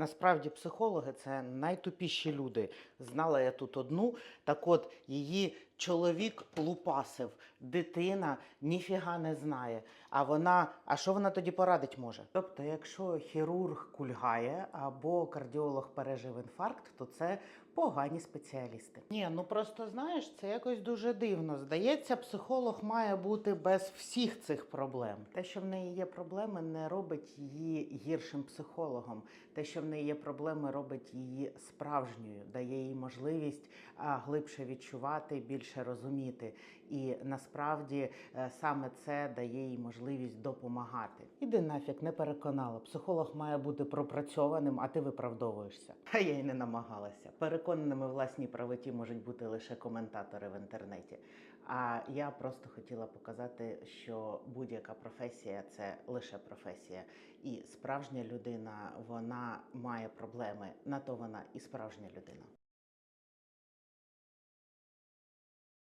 Насправді психологи це найтупіші люди. Знала я тут одну. Так от її чоловік лупасив, дитина ніфіга не знає. А вона, а що вона тоді порадить може? Тобто, якщо хірург кульгає або кардіолог пережив інфаркт, то це погані спеціалісти. Ні, ну просто знаєш, це якось дуже дивно. Здається, психолог має бути без всіх цих проблем. Те, що в неї є проблеми, не робить її гіршим психологом. Те, що в неї є проблеми, робить її справжньою, дає їй можливість глибше відчувати, більше розуміти. І насправді е, саме це дає їй можливість допомагати. Іди нафіг, не переконала. Психолог має бути пропрацьованим, а ти виправдовуєшся. А я й не намагалася. Переконаними власній правоті можуть бути лише коментатори в інтернеті. А я просто хотіла показати, що будь-яка професія це лише професія. І справжня людина вона має проблеми. На то вона і справжня людина.